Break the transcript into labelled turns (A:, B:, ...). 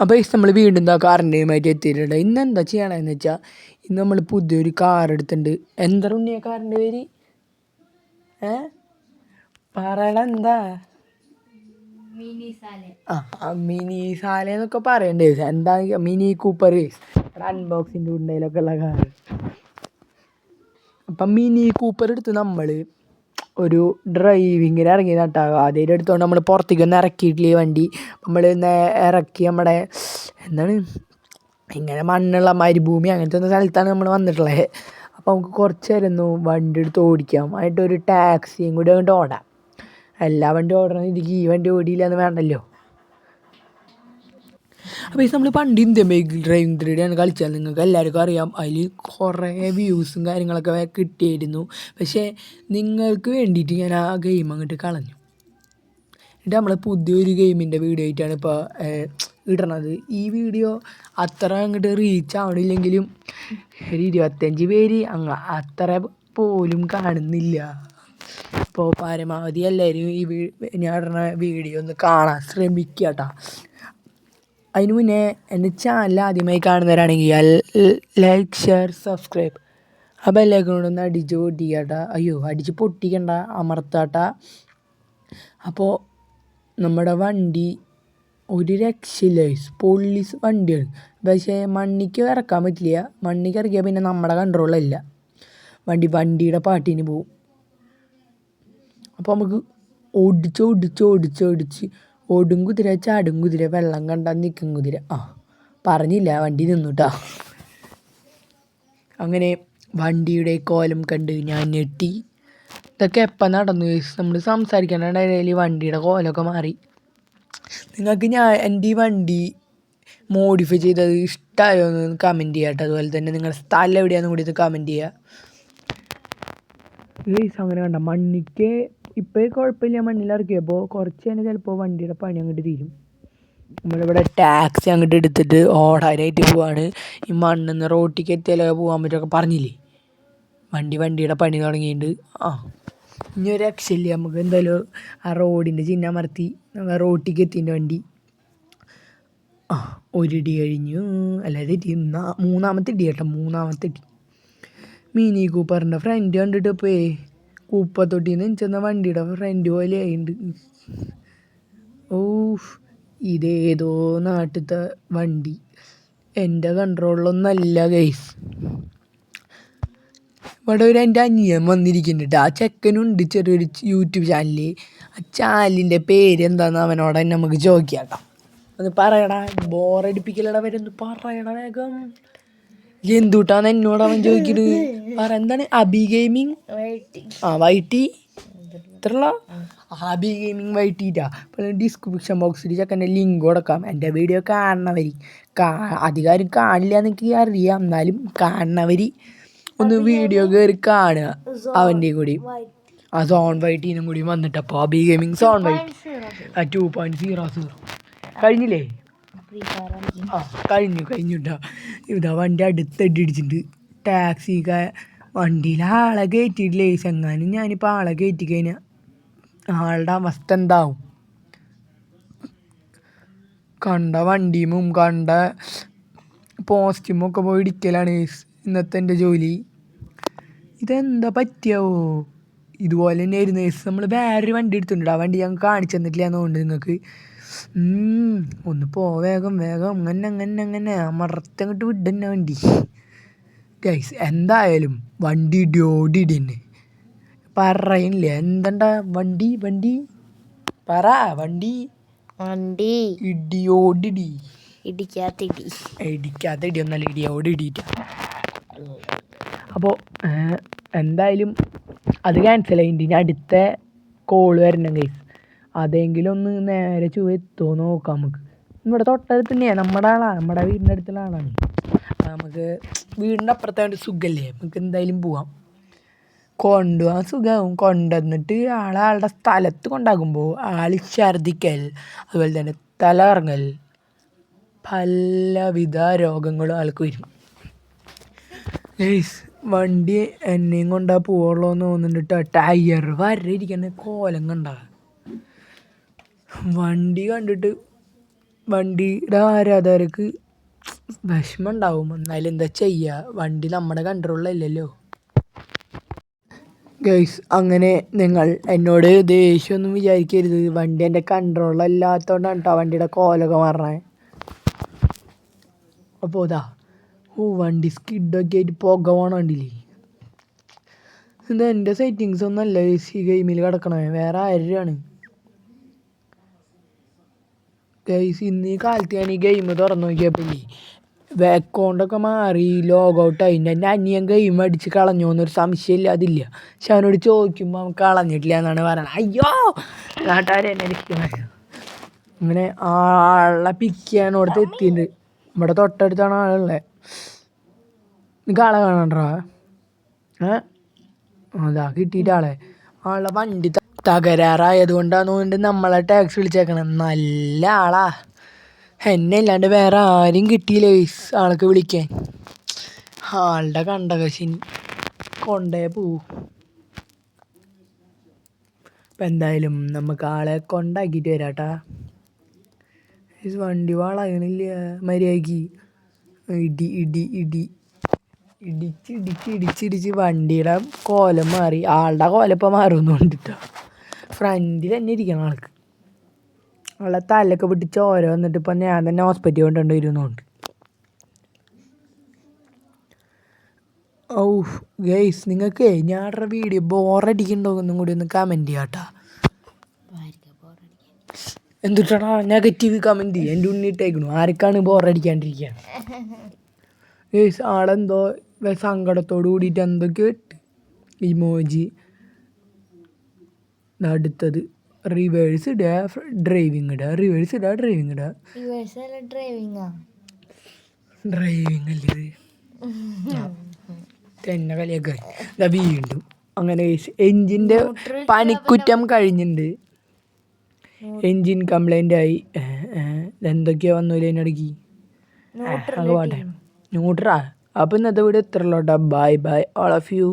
A: അപ്പോൾ ഈ നമ്മൾ വീണ്ടും എന്താ കാറിന്റെയുമായിട്ട് എത്തിയിട്ടുണ്ട്. ഇന്ന് എന്താ ചെയ്യണമെന്ന് വെച്ചാൽ ഇന്ന് നമ്മൾ പുതിയൊരു കാർ എടുത്തിട്ടുണ്ട്. എന്താ ഉണ്ണിയ കാറിന്റെ പേര്? ഏ? പറയണ എന്താ? ആ മിനി സാല എന്നൊക്കെ പറയണ്ടേ എന്താ മിനി കൂപ്പർ അൺബോക്സിന്റെ ഉണ്ടയിലൊക്കെ ഉള്ള കാർ അപ്പം മിനി കൂപ്പർ എടുത്ത് നമ്മൾ ഒരു ഡ്രൈവിങ്ങിന് ഇറങ്ങിയതാട്ടാ. ആദ്യം എടുത്തുകൊണ്ട് നമ്മൾ പുറത്തേക്ക് ഒന്ന് ഈ വണ്ടി. നമ്മൾ ഇറക്കി നമ്മുടെ എന്താണ്? ഇങ്ങനെ മണ്ണുള്ള മരുഭൂമി അങ്ങനത്തെ ഒന്ന് സ്ഥലത്താണ് നമ്മൾ വന്നിട്ടുള്ളത് അപ്പോൾ നമുക്ക് കുറച്ച് നേരം വണ്ടി എടുത്ത് ഓടിക്കാം. ആയിട്ട് ഒരു ടാക്സിയും കൂടി അങ്ങോട്ട് ഓടാം. എല്ലാ വണ്ടി ഓടണം. ഇതിക്ക് ഈ വണ്ടി ഓടിയില്ല എന്ന് വേണ്ടല്ലോ. അപ്പോൾ ഈ നമ്മൾ പണ്ട് ഇന്ത്യൻ ബൈക്ക് ഡ്രൈവിംഗ് ത്രീഡിയാണ് കളിച്ചാൽ നിങ്ങൾക്ക് എല്ലാവർക്കും അറിയാം. അതിൽ കുറേ വ്യൂസും കാര്യങ്ങളൊക്കെ കിട്ടിയിരുന്നു. പക്ഷേ നിങ്ങൾക്ക് വേണ്ടിയിട്ട് ഞാൻ ആ ഗെയിം അങ്ങോട്ട് കളഞ്ഞു. എന്നിട്ട് നമ്മൾ പുതിയൊരു ഗെയിമിന്റെ വീഡിയോ ആയിട്ടാണ് ഇപ്പോൾ ഇടണത്. ഈ വീഡിയോ അത്ര അങ്ങോട്ട് റീച്ച് ആവണില്ലെങ്കിലും ഒരു ഇരുപത്തഞ്ച് പേര് അങ്ങ അത്ര പോലും കാണുന്നില്ല. അപ്പോൾ പരമാവധി എല്ലാവരും ഈ ഞാൻ ഇടുന്ന വീഡിയോ ഒന്ന് കാണാൻ ശ്രമിക്കുക കേട്ടോ അതിന് മുന്നേ എന്റെ ചാനൽ ആദ്യമായി കാണുന്നവരാണെങ്കിൽ ലൈക്ക് ഷെയർ സബ്സ്ക്രൈബ് ആ ബെല്ലൈക്കണോടൊന്ന് അടിച്ച് പൊട്ടിക്കട്ട. അയ്യോ അടിച്ച് പൊട്ടിക്കണ്ട അമർത്താട്ട. അപ്പോൾ നമ്മുടെ വണ്ടി ഒരു രക്ഷയില്ല. പോലീസ് വണ്ടിയാണ്. പക്ഷേ മണ്ണിക്ക് ഇറക്കാൻ പറ്റില്ല. മണ്ണിക്ക് ഇറക്കിയാൽ പിന്നെ നമ്മുടെ കൺട്രോളല്ല വണ്ടി വണ്ടിയുടെ പാട്ടിന് പോവും. അപ്പോൾ നമുക്ക് ഓടിച്ച് ഓടിച്ച് ഓടിച്ച് ഓടിച്ച് ഓടും കുതിര ചാടും കുതിര വെള്ളം കണ്ടാൽ നിൽക്കും കുതിര ആ പറഞ്ഞില്ല വണ്ടി നിന്നുട്ടാ. അങ്ങനെ വണ്ടിയുടെ കോലം കണ്ട് ഞാൻ ഞെട്ടി. ഇതൊക്കെ എപ്പം നടന്നു നമ്മൾ സംസാരിക്കാനിടയിൽ വണ്ടിയുടെ കോലമൊക്കെ മാറി. നിങ്ങൾക്ക് ഞാൻ എന്റെ ഈ വണ്ടി മോഡിഫൈ ചെയ്തത് ഇഷ്ടമായോ എന്ന് കമന്റ് ചെയ്യാം കേട്ടോ. അതുപോലെ തന്നെ നിങ്ങളുടെ സ്ഥലം എവിടെയാണെന്ന് കൂടി ഇത് കമന്റ് ചെയ്യുക അങ്ങനെ കണ്ട മണ്ണിക്ക് ഇപ്പോൾ കുഴപ്പമില്ല മണ്ണിലിറക്കിയപ്പോൾ കുറച്ച് തന്നെ ചിലപ്പോൾ വണ്ടിയുടെ പണി അങ്ങോട്ട് തീരും. നമ്മളിവിടെ ടാക്സി അങ്ങോട്ട് എടുത്തിട്ട് ഓടാനായിട്ട് പോവാണ്. ഈ മണ്ണിന്ന് റോട്ടിക്ക് എത്തിയാലൊക്കെ പോകാൻ പറ്റുമൊക്കെ പറഞ്ഞില്ലേ? വണ്ടി വണ്ടിയുടെ പണി തുടങ്ങിയിട്ടുണ്ട് ആ ഇനി ഒരു രക്ഷയില്ല. നമുക്ക് എന്തായാലും ആ റോഡിന്റെ ചിഹ്നം മറത്തി റോട്ടിക്ക് എത്തിന്റെ വണ്ടി. ആ ഒരു ഒരിടി കഴിഞ്ഞു. അല്ലാതെ ഇടി. മൂന്നാമത്തെ ഇടി കേട്ടോ. മൂന്നാമത്തെ ഇടി. മീനി കൂപ്പറിന്റെ ഫ്രണ്ട് കണ്ടിട്ട് പോയി. കൂപ്പത്തൊട്ടിയിൽ നിന്ന് ചെന്ന വണ്ടിയുടെ ഫ്രണ്ട് പോലെ ആയിണ്ട്. ഓ ഇതേതോ നാട്ടിലത്തെ വണ്ടി. എന്റെ കൺട്രോളിലൊന്നല്ല ഗൈസ് ഇവിടെ ഒരു എന്റെ അനിയൻ വന്നിരിക്കുന്നുണ്ട്. ആ ചെക്കനുണ്ട് ചെറിയൊരു യൂട്യൂബ് ചാനൽ ആ ചാനലിന്റെ പേര് എന്താണെന്ന് അവനോട് നമുക്ക് ചോദിക്കാം കേട്ടോ. ഒന്ന് പറയടാ ബോറടിപ്പിക്കലടാ വരെന്ത് പറയടാ വേഗം. എന്തുട്ടാന്ന് എന്നോട് അവൻ ചോദിക്കുന്നത് പറ എന്താണ്? അബി ഗെയിമിങ്? ആ വൈറ്റി ഇത്രയുള്ള ഹാബി ഗെയിമിങ് വൈറ്റിട്ടാ ഡിസ്ക്രിപ്ഷൻ ബോക്സിൽ ചെക്കന്റെ ലിങ്ക് കൊടുക്കാം. എന്റെ വീഡിയോ കാണണവർ കാ അധികാരം കാണില്ല എന്നൊക്കെ അറിയാം. എന്നാലും കാണണവർ ഒന്ന് വീഡിയോ കയറി കാണുക. അവന്റെയും കൂടി. ആ സോൺ വൈറ്റീനും കൂടി വന്നിട്ട് അപ്പോൾ അബി ഗെയിമിങ് സോൺ വൈറ്റ് ആ ടു പോയിന്റ് സീറോ സീറോ കഴിഞ്ഞില്ലേ? കഴിഞ്ഞു കഴിഞ്ഞുട്ടാ ഇതാ വണ്ടി അടുത്തടി ഇടിച്ചിട്ടുണ്ട്. ടാക്സി വണ്ടിയിൽ ആളെ കയറ്റിയിട്ടില്ലേ ചെങ്ങാനും ഞാനിപ്പോൾ ആളെ കയറ്റി കഴിഞ്ഞാൽ ആളുടെ അവസ്ഥ എന്താവും? കണ്ട വണ്ടിയുമും കണ്ട പോസ്റ്റും ഒക്കെ പോയി ഇടിക്കലാണ് ഇന്നത്തെ എന്റെ ജോലി. ഇതെന്താ പറ്റിയാവോ? ഇതുപോലെ തന്നെ ആയിരുന്നു. നമ്മൾ വേറൊരു വണ്ടി എടുത്തിട്ടുണ്ട്. ആ വണ്ടി ഞങ്ങൾ കാണിച്ചു തന്നിട്ടില്ല എന്നുകൊണ്ട് നിങ്ങൾക്ക്. ഒന്ന് പോ വേഗം വേഗം അങ്ങനെ അങ്ങനെ അങ്ങനെ അമർത്തങ്ങോട്ട് വിടന്നെ വണ്ടി. ഗൈസ് എന്തായാലും വണ്ടി ഇടിയോടി ഇടിയെന്നെ തന്നെ എന്താ എന്തണ്ട വണ്ടി വണ്ടി? പറ വണ്ടി.
B: വണ്ടി.
A: ഇടിയോടിടി
B: ഇടിക്കാത്തിടി
A: ഇടിക്കാത്ത ഇടി. ഒന്നല്ല ഇടിയോടി ഇടിയിട്ട. അപ്പോൾ എന്തായാലും അത് ക്യാൻസൽ ആയിട്ട് ഇനി അടുത്ത കോൾ വരണം ഗൈസ് അതെങ്കിലും ഒന്ന് നേരെ ചുവ എത്തുമോ നോക്കാം നമുക്ക്. ഇവിടെ തൊട്ടടുത്ത് തന്നെയാണ് നമ്മുടെ ആളാണ് നമ്മുടെ വീടിന്റെ അടുത്തുള്ള ആളാണ്. നമുക്ക് വീടിന്റെ അപ്പുറത്തെ വേണ്ടി സുഖമല്ലേ നമുക്ക് എന്തായാലും പോവാം. കൊണ്ടുപോകാൻ സുഖമാവും കൊണ്ടുവന്നിട്ട് ആളെ ആളുടെ സ്ഥലത്ത് കൊണ്ടാകുമ്പോൾ ആൾ ഛർദിക്കൽ അതുപോലെ തന്നെ തല ഇറങ്ങൽ പലവിധ രോഗങ്ങളും ആൾക്ക് വരും. ഗൈസ് വണ്ടി എന്നെയും കൊണ്ടാ പോവുള്ളൂ എന്ന് ടയർ വരെ ഇരിക്കുന്ന കോലം വണ്ടി കണ്ടിട്ട് വണ്ടിയുടെ ആരാധകർക്ക് വിഷമം ഉണ്ടാവും എന്നാലും എന്താ ചെയ്യുക വണ്ടി നമ്മുടെ കൺട്രോളിലല്ലല്ലോ ഗൈസ് അങ്ങനെ നിങ്ങൾ എന്നോട് ദേഷ്യമൊന്നും വിചാരിക്കരുത്. വണ്ടി എന്റെ കണ്ട്രോളിലല്ലാത്തതുകൊണ്ടാണ് കേട്ടോ വണ്ടിയുടെ കോലൊക്കെ മാറണേ. അപ്പോൾ ഇതാ ഓ വണ്ടി സ്കിഡൊക്കെ ആയിട്ട് പുക പോണ വണ്ടിയില്ലേ ഇത് എന്റെ സെറ്റിങ്സ് ഒന്നല്ല ഈ ഗെയിമിൽ കിടക്കണേ വേറെ ആരാണ് ഗൈസ് ഇന്ന് ഈ കാലത്ത് ഞാൻ ഈ ഗെയിം തുറന്നു നോക്കിയപ്പോഴേ അക്കൗണ്ടൊക്കെ മാറി ലോഗൗട്ടായി എന്റെ അനിയൻ ഗെയിം അടിച്ച് കളഞ്ഞു എന്നൊരു സംശയമില്ല അതില്ല. പക്ഷെ അവനോട് ചോദിക്കുമ്പോൾ അവൻ കളഞ്ഞിട്ടില്ല എന്നാണ് പറയുന്നത് അയ്യോ! നാട്ടുകാരെ എന്നെ ഇരിക്കുന്നത് അങ്ങനെ ആളെ പിക്ക് ചെയ്യാൻ അവിടുത്തെ എത്തിയിട്ടുണ്ട്. ഇവിടെ തൊട്ടടുത്താണ് ആളുള്ളത് നിനക്ക് ആളെ കാണണ്ടാ ഏ? അതാ കിട്ടിയിട്ട് ആളെ. ആളുടെ വണ്ടി ത- തകരാറായത് കൊണ്ടാന്ന് തോന്നുന്നുണ്ട് നമ്മളെ ടാക്സ് വിളിച്ചേക്കണം. നല്ല ആളാ. എന്നെ അല്ലാണ്ട് വേറെ ആരും കിട്ടിയില്ല ആൾക്ക് വിളിക്കാൻ. ആളുടെ കണ്ടകശിനി കൊണ്ടേ പോവും. അപ്പം എന്തായാലും നമുക്ക് ആളെ കൊണ്ടാക്കിയിട്ട് വരാട്ടാ. വണ്ടി വാളാകണില്ല മര്യാദയ്ക്ക്. ഇടി ഇടി ഇടി. ഇടിച്ച് ഇടിച്ച് ഇടിച്ച് ഇടിച്ച് വണ്ടിയുടെ കോലം മാറി. ആളുടെ കോലപ്പം മാറുന്നുണ്ട് ഫ്രണ്ടിൽ തന്നെ ഇരിക്കണം ആൾക്ക്. ആളെ തലൊക്കെ വിട്ട് ചോര വന്നിട്ട് ഇപ്പം ഞാൻ തന്നെ ഹോസ്പിറ്റലിൽ കൊണ്ടുകൊണ്ട് വരുന്നുണ്ട്. ഔ ഗൈസ് നിങ്ങൾക്ക് ഞാനുടെ വീഡിയോ ബോറടിക്കുന്നുണ്ടോന്നും എന്നും കൂടി ഒന്ന് കമന്റ് ചെയ്യാട്ടാ എന്തുട്ടാടാ നെഗറ്റീവ് കമന്റ് എന്റെ ഉണ്ണിട്ടേക്കണു ആർക്കാണ് ബോറടിക്കാണ്ടിരിക്കുക ഗൈസ് ആളെന്തോ സങ്കടത്തോട് കൂടിയിട്ട് എന്തൊക്കെയോ ഇട്ട്. ഇമോജി അടുത്തത് റിവേഴ്സ് ഇടുക ഡ്രൈവിംഗ് ഇടുക റിവേഴ്സ് ഇടുക ഡ്രൈവിംഗ് ഇടുക
B: ഡ്രൈവിംഗ്
A: അല്ലേ തന്നെ കളിയൊക്കെ. ഇതാ വീണ്ടും അങ്ങനെ എൻജിന്റെ പണിക്കുറ്റം കഴിഞ്ഞിട്ടുണ്ട് എൻജിൻ കംപ്ലൈന്റ് ആയി. എന്തൊക്കെയാ വന്നു അതിനിടയ്ക്ക് അങ്ങ് പോട്ടെ ന്യൂട്രാ അപ്പം ഇന്നത്തെ വീഡിയോ എത്ര ഉള്ളോട്ടാ bye bye all of you